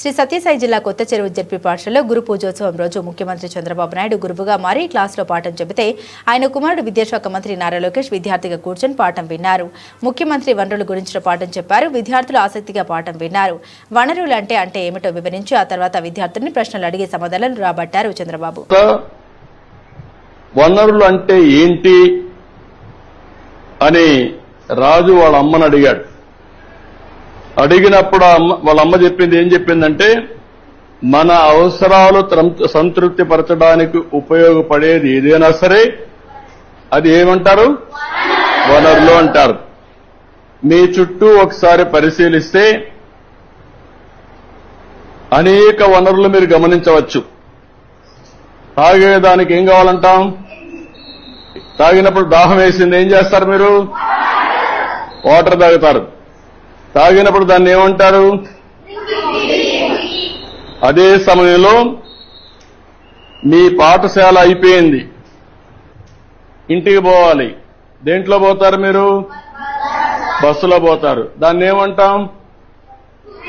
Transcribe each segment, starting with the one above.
శ్రీ సత్యసాయి జిల్లా కొత్త చెరువు జడ్పీ పాఠశాలలో గురు పూజోత్సవం రోజు ముఖ్యమంత్రి చంద్రబాబు నాయుడు గురువుగా మారి క్లాసులో పాఠం చెబితే ఆయన కుమారుడు విద్యాశాఖ మంత్రి నారా లోకేష్ విద్యార్థిగా కూర్చొని పాఠం విన్నారు. ముఖ్యమంత్రి వనరుల గురించిన పాఠం చెప్పారు. విద్యార్థులు ఆసక్తిగా పాఠం విన్నారు. వనరులు అంటే అంటే ఏమిటో వివరించి ఆ తర్వాత విద్యార్థుల్ని ప్రశ్నలు అడిగి సమాధానాలు రాబట్టారు చంద్రబాబు. వనరులు అంటే ఏంటి అని రాజు వాళ్ళ అమ్మను అడిగాడు. అడిగినప్పుడు అమ్మ వాళ్ళ అమ్మ చెప్పింది ఏం చెప్పిందంటే మన అవసరాలు సంతృప్తి పరచడానికి ఉపయోగపడేది ఏదైనా సరే అది ఏమంటారు? వనరులు అంటారు. మీ చుట్టూ ఒకసారి పరిశీలిస్తే అనేక వనరులు మీరు గమనించవచ్చు. తాగేదానికి ఏం కావాలంటాం? తాగినప్పుడు దాహం వేసింది ఏం చేస్తారు మీరు? వాటర్ తాగుతారు. తాగినప్పుడు దాన్ని ఏమంటారు? అదే సమయంలో మీ పాఠశాల అయిపోయింది. ఇంటికి పోవాలి. దేంట్లో పోతారు మీరు? బస్సులో పోతారు. దాన్ని ఏమంటాం?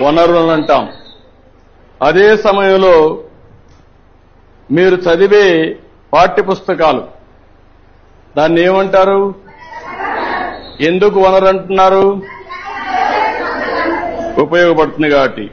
వనరులు అంటాం. అదే సమయంలో మీరు చదివే పాఠ్య పుస్తకాలు దాన్ని ఏమంటారు? ఎందుకు వనరు అంటున్నారు? ఉపయోగపడుతుంది కాబట్టి